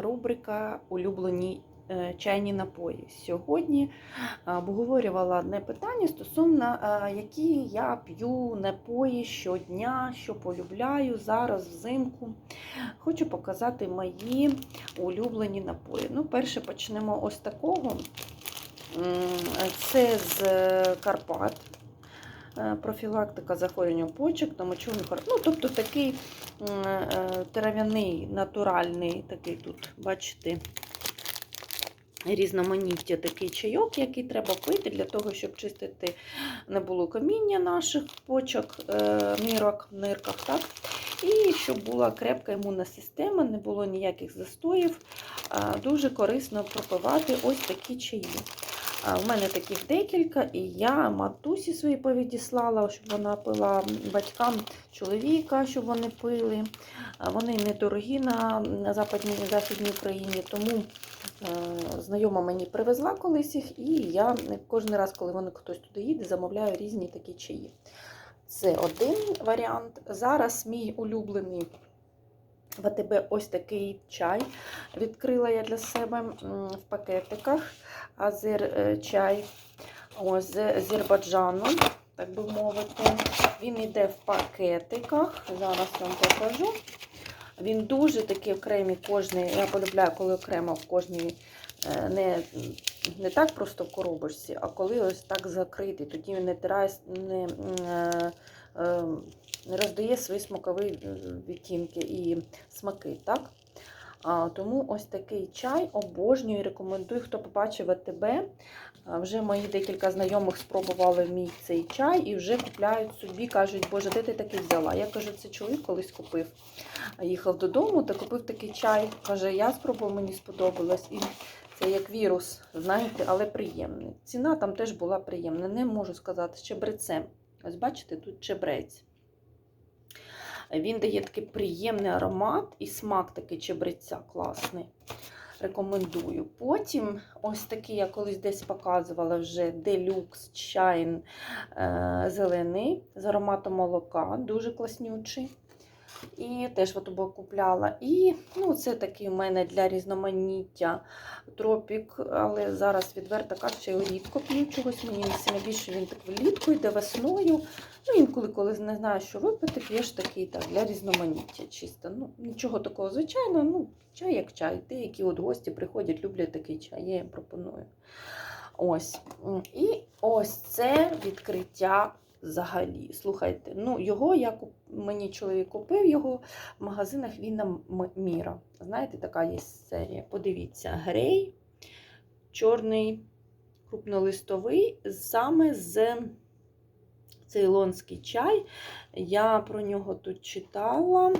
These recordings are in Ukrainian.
Рубрика Улюблені е, чайні напої. Сьогодні е, обговорювала одне питання стосовно, е, які я п'ю напої щодня, що полюбляю зараз взимку. Хочу показати мої улюблені напої. Ну, перше почнемо ось такого. Це з Карпат. Е, Профілактика захворювання почок та мочових хор- Ну, тобто такий е, трав'яний, натуральний, такий тут, бачите, різноманіття такий чайок, який треба пити для того, щоб чистити не було каміння наших почок, е, нирок, нирках, так? І щоб була крепка імунна система, не було ніяких застоїв. Дуже корисно пропивати ось такі чаї. У мене таких декілька, і я матусі свої повідіслала, щоб вона пила батькам чоловіка, щоб вони пили. Вони недорогі на западній західній Україні, тому е, знайома мені привезла колись їх, і я кожен раз, коли вони хтось туди їде, замовляю різні такі чаї. Це один варіант. Зараз мій улюблений в АТБ ось такий чай. Відкрила я для себе в пакетиках. Азер е, чай ось, з Азербайджану, так би мовити. Він йде в пакетиках. Зараз вам покажу. Він дуже такий окремий кожний. Я полюбляю, коли окремо в кожній е, не, не так просто в коробочці, а коли ось так закритий. Тоді він не тирає, не, е, не роздає свої смакові е, відтінки і смаки. так? Тому ось такий чай обожнюю і рекомендую, хто побачив АТБ. Вже мої декілька знайомих спробували мій цей чай і вже купляють собі, кажуть, Боже, де ти такий взяла? Я кажу, це чоловік колись купив. Їхав додому та купив такий чай. Каже, я спробував, мені сподобалось. І це як вірус, знаєте, але приємний. Ціна там теж була приємна. Не можу сказати, з чебрецем. Ось бачите, тут чебрець. Він дає такий приємний аромат і смак такий чебреця класний. Рекомендую. Потім ось такий, я колись десь показувала вже делюкс чайн е, зелений з ароматом молока, дуже класнючий. І теж от купляла. І ну, це такий у мене для різноманіття тропік, але зараз відверто кажучи, я його рідко п'ю чогось. Мені найбільше він так влітку йде весною. Ну, інколи, коли не знаю, що випити, п'єш такий так, для різноманіття чисто. Ну, Нічого такого звичайного, ну, чай як чай. Деякі от гості приходять, люблять такий чай, я їм пропоную. Ось. І ось це відкриття взагалі. Слухайте, ну його я куп... мені чоловік купив його в магазинах Віна Міра. Знаєте, така є серія. Подивіться, грей, чорний, крупнолистовий, саме з цейлонський чай. Я про нього тут читала.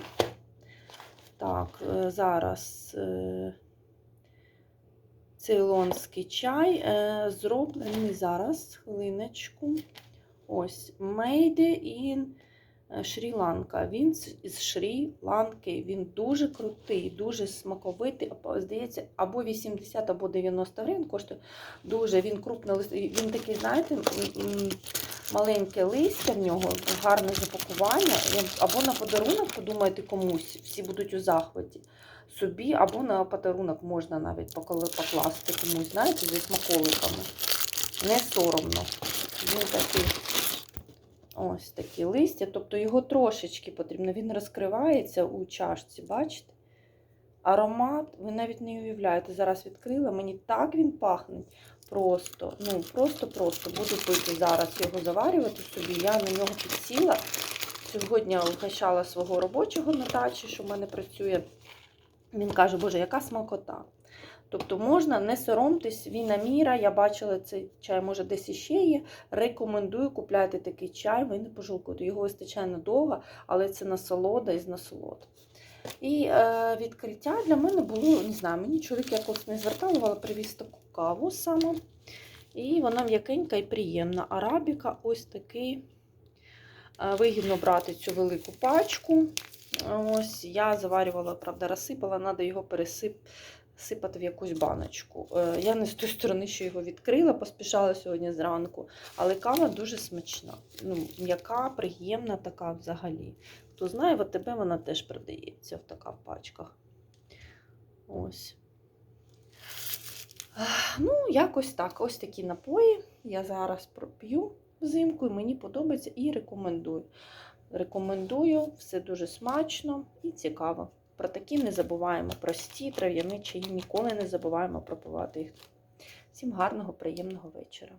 Так, е, зараз е, цейлонський чай е, зроблений зараз, хвилиночку. Ось, Made in Шрі-Ланка. Він з Шрі-Ланки. Він дуже крутий, дуже смаковитий. Здається, або 80, або 90 гривень коштує. Дуже він крупний лист. Він такий, знаєте, маленьке листя в нього, гарне запакування. Або на подарунок, подумайте комусь, всі будуть у захваті. Собі, або на подарунок можна навіть покласти комусь, знаєте, зі смаколиками. Не соромно. Він такий. Ось такі листя, тобто його трошечки потрібно. Він розкривається у чашці, бачите? Аромат, ви навіть не уявляєте. Зараз відкрила, мені так він пахне. Просто, ну, просто-просто буду пити зараз його заварювати собі. Я на нього підсіла. Сьогодні вгощала свого робочого на дачі, що в мене працює. Він каже, Боже, яка смакота. Тобто можна не соромтесь, віна міра. Я бачила цей чай, може, десь іще є. Рекомендую купляти такий чай, ви не пожалкуєте. Його вистачає надовго, але це насолода із насолод. І е, відкриття для мене було, не знаю, мені чоловік якось не звертав, привіз таку каву саме. І вона м'якенька і приємна. Арабіка ось такий. Е, вигідно брати цю велику пачку. Ось Я заварювала, правда, розсипала, треба його пересипати сипати в якусь баночку. Е, Я не з тої сторони, що його відкрила, поспішала сьогодні зранку, але кава дуже смачна. Ну, М'яка, приємна така взагалі. Хто знає, в АТБ вона теж продається в така в пачках. Ось. Ну, якось так. Ось такі напої я зараз проп'ю взимку, і мені подобається і рекомендую. Рекомендую, все дуже смачно і цікаво. Про такі не забуваємо. Прості трав'яні чаї, ніколи не забуваємо пропивати їх. Всім гарного, приємного вечора.